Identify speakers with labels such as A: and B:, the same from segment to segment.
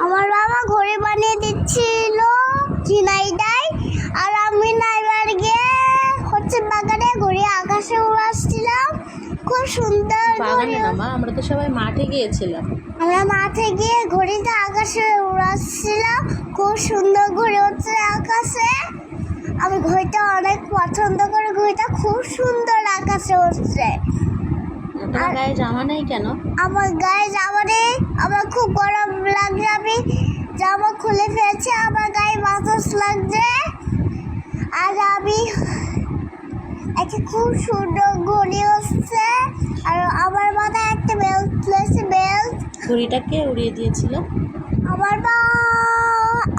A: আমার বাবা ঘড়ি বানিয়ে দিচ্ছিল ঝিনাইদাই আর আমি নাইবার গিয়ে হচ্ছে বাগানে ঘুরে আকাশে উড়াচ্ছিলাম। খুব সুন্দর
B: বাগানে না মা আমরা তো সবাই মাঠে গিয়েছিলাম।
A: আমরা মাঠে গিয়ে ঘড়িটা আকাশে উড়াচ্ছিলাম। খুব সুন্দর ঘুরে হচ্ছে আকাশে। আমি ঘড়িটা অনেক পছন্দ করে ঘড়িটা খুব সুন্দর আকাশে উঠছে আর-
B: গায়ে জামা নেই কেন?
A: আমার গায়ে জামা নেই আমার খুব গরম লাগছে আমি জামা খুলে ফেলছি আমার গায়ে বাতাস লাগছে। আর আমি একটা খুব সুন্দর ঘড়ি হচ্ছে আর আমার মাথায় একটা বেল্ট লেগেছে বেল্ট
B: ঘুড়িটাকে উড়িয়ে দিয়েছিল।
A: আমার মা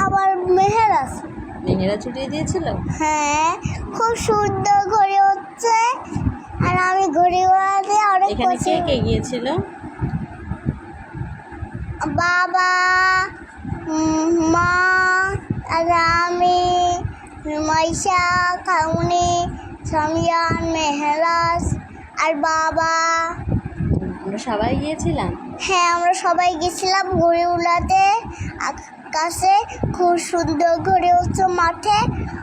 A: আমার মেহের আছে।
B: মেহেরা ছুটিয়ে দিয়েছিল?
A: হ্যাঁ খুব সুন্দর ঘড়ি হচ্ছে। আর আমি ঘড়ি উড়াতে অনেক
B: এখানে কে কে গিয়েছিল?
A: বাবা মা আর আমি মাইশা কাউনি সামিয়ান মেহরাজ আর বাবা।
B: আমরা সবাই গিয়েছিলাম?
A: হ্যাঁ আমরা সবাই গেছিলাম ঘুরে উড়াতে আকাশে খুব সুন্দর ঘুরে হচ্ছে মাঠে।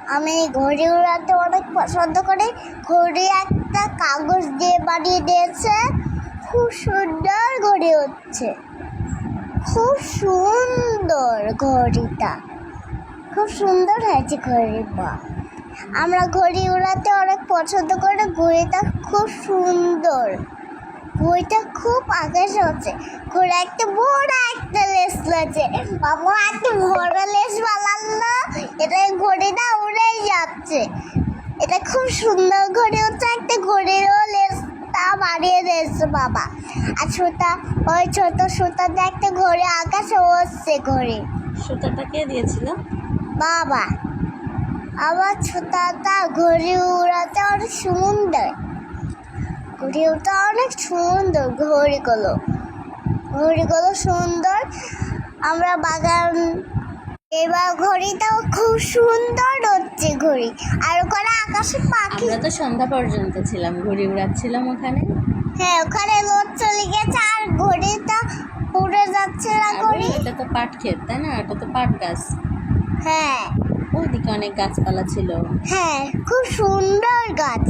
A: আমি ঘড়ি উড়াতে অনেক পছন্দ করি। ঘড়ি একটা কাগজ দিয়ে বানিয়ে দিয়েছে। খুব সুন্দর ঘড়ি হচ্ছে খুব সুন্দর ঘড়িটা। খুব সুন্দর হয়েছে ঘড়ি বা আমরা ঘড়ি উড়াতে অনেক পছন্দ করে, ঘড়িটা খুব সুন্দর। ঘড়িটা খুব আকাশে হচ্ছে। ঘোড়া একটা বড় একটা লেস আছে বাবা একটা বড় লেস বানালো এটা ঘড়িটা উড়ে যাচ্ছে। এটা খুব সুন্দর ঘড়ি হচ্ছে, একটা ঘড়িরও লেসটা বাড়িয়ে দিয়েছে বাবা। আর সুতা ওই ছোট সুতা একটা ঘড়ি আকাশে হচ্ছে ঘড়ি
B: সুতাটা কে দিয়েছিল?
A: বাবা। আবার ছোটাটা ঘড়ি উড়াতে অনেক সুন্দর। ঘড়ি ওটা অনেক সুন্দর ঘড়িগুলো ঘড়িগুলো সুন্দর। আমরা বাগান এবার ঘড়িটাও খুব সুন্দর হচ্ছে ঘড়ি। আর ওখানে আকাশে পাখি।
B: আমরা তো সন্ধ্যা পর্যন্ত ছিলাম ঘুড়ি উড়াচ্ছিলাম ওখানে।
A: হ্যাঁ ওখানে রোদ চলে গেছে আর ঘড়িটা পুড়ে যাচ্ছে না ঘড়ি।
B: এটা তো পাট ক্ষেত তাই না? এটা তো পাট গাছ।
A: হ্যাঁ।
B: ওইদিকে অনেক গাছপালা ছিল।
A: হ্যাঁ খুব সুন্দর গাছ।